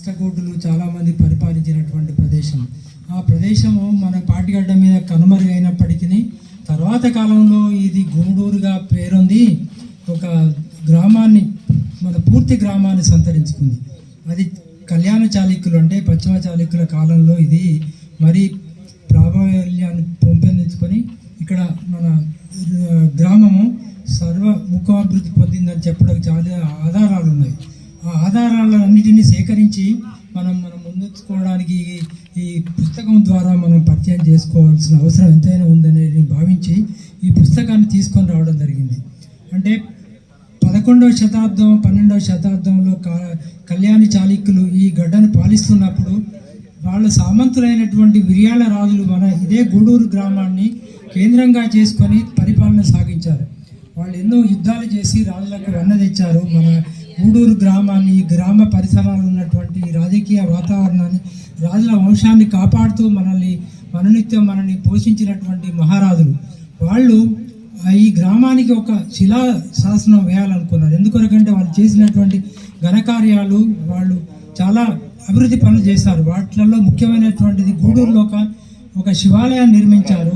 రాష్ట్రకూటులు చాలా మంది పరిపాలించినటువంటి ప్రదేశం. ఆ ప్రదేశము మన పాటిగడ్డ మీద కనుమరుగైనప్పటికీ తర్వాత కాలంలో ఇది గూడూరుగా పేరొంది ఒక గ్రామాన్ని మన పూర్తి గ్రామాన్ని సంతరించుకుంది. అది కళ్యాణ చాళుక్యులు అంటే పశ్చిమ చాళుక్యుల కాలంలో ఇది మరి ప్రాబల్యాన్ని పెంపొందించుకొని ఇక్కడ మన గ్రామము సర్వ ముఖాభివృద్ధి పొందిందని చెప్పడానికి చాలా సేకరించి మనం మనం ముందుకోవడానికి ఈ- పుస్తకం ద్వారా మనం పరిచయం చేసుకోవాల్సిన అవసరం ఎంతైనా ఉందనేది భావించి ఈ పుస్తకాన్ని తీసుకొని రావడం జరిగింది. అంటే పదకొండవ శతాబ్దం పన్నెండవ శతాబ్దంలో కళ్యాణి చాళుక్యులు ఈ గడ్డను పాలిస్తున్నప్పుడు వాళ్ళ సామంతులైనటువంటి విరియాల రాజులు మన ఇదే గూడూరు గ్రామాన్ని కేంద్రంగా చేసుకొని పరిపాలన సాగించారు. వాళ్ళు ఎన్నో యుద్ధాలు చేసి రాజులకు వెన్న తెచ్చారు మన గూడూరు గ్రామాన్ని ఈ గ్రామ పరిసరాలు ఉన్నటువంటి రాజకీయ వాతావరణాన్ని రాజుల వంశాన్ని కాపాడుతూ మనల్ని మననిత్యం మనల్ని పోషించినటువంటి మహారాజులు. వాళ్ళు ఈ గ్రామానికి ఒక శిలా శాసనం వేయాలనుకున్నారు. ఎందుకొరకంటే వాళ్ళు చేసినటువంటి ఘనకార్యాలు వాళ్ళు చాలా అభివృద్ధి పనులు చేశారు. వాటిలలో ముఖ్యమైనటువంటిది గూడూరులో ఒక ఒక శివాలయాన్ని నిర్మించారు.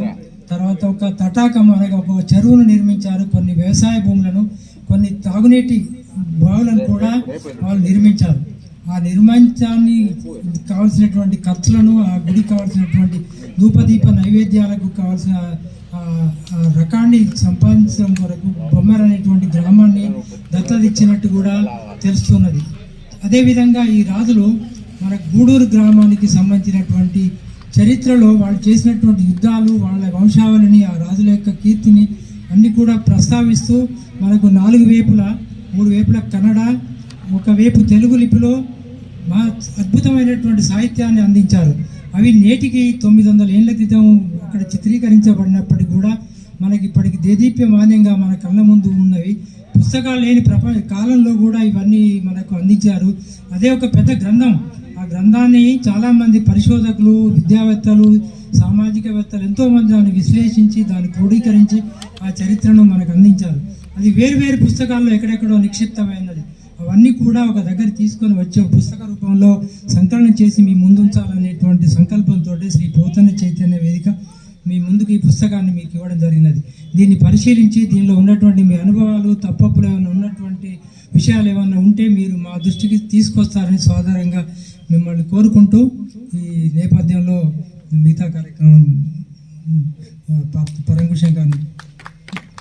తర్వాత ఒక తటాకం అనగా ఒక చెరువును నిర్మించారు. కొన్ని వ్యవసాయ భూములను కొన్ని తాగునీటి భవనం కూడా వాళ్ళు నిర్మించారు. ఆ నిర్మించాన్ని కావాల్సినటువంటి ఖర్చులను ఆ గుడికి కావాల్సినటువంటి ధూపదీప నైవేద్యాలకు కావాల్సిన రకాన్ని సంపాదించడం కొరకు బొమ్మర్ అనేటువంటి గ్రామాన్ని దత్తతిచ్చినట్టు కూడా తెలుస్తున్నది. అదేవిధంగా ఈ రాజులు మన గూడూరు గ్రామానికి సంబంధించినటువంటి చరిత్రలో వాళ్ళు చేసినటువంటి యుద్ధాలు వాళ్ళ వంశావళిని ఆ రాజుల యొక్క కీర్తిని అన్ని కూడా ప్రస్తావిస్తూ మనకు నాలుగు వైపుల మూడు వైపుల కన్నడ ఒకవైపు తెలుగు లిపిలో మా అద్భుతమైనటువంటి సాహిత్యాన్ని అందించారు. అవి నేటికి తొమ్మిది వందల ఏళ్ళ క్రితం అక్కడ చిత్రీకరించబడినప్పటికీ కూడా మనకి ఇప్పటికి దేదీప్యమాన్యంగా మన కళ్ళ ముందు ఉన్నవి. పుస్తకాలు లేని ప్రపంచ కాలంలో కూడా ఇవన్నీ మనకు అందించారు. అదే ఒక పెద్ద గ్రంథం. ఆ గ్రంథాన్ని చాలామంది పరిశోధకులు విద్యావేత్తలు సామాజికవేత్తలు ఎంతోమంది దాన్ని విశ్లేషించి దాన్ని క్రోడీకరించి ఆ చరిత్రను మనకు అందించారు. అది వేరు వేరు పుస్తకాల్లో ఎక్కడెక్కడో నిక్షిప్తమైనది. అవన్నీ కూడా ఒక దగ్గర తీసుకొని వచ్చే ఒక పుస్తక రూపంలో సంకలనం చేసి మీ ముందుంచాలనేటువంటి సంకల్పంతో శ్రీ పోతన చైతన్య వేదిక మీ ముందుకు ఈ పుస్తకాన్ని మీకు ఇవ్వడం జరిగినది. దీన్ని పరిశీలించి దీనిలో ఉన్నటువంటి మీ అనుభవాలు తప్పప్పులు ఏమైనా ఉన్నటువంటి విషయాలు ఏమైనా ఉంటే మీరు మా దృష్టికి తీసుకొస్తారని సాధారణంగా మిమ్మల్ని కోరుకుంటూ ఈ నేపథ్యంలో మిగతా కార్యక్రమం పరంగుషం గారిని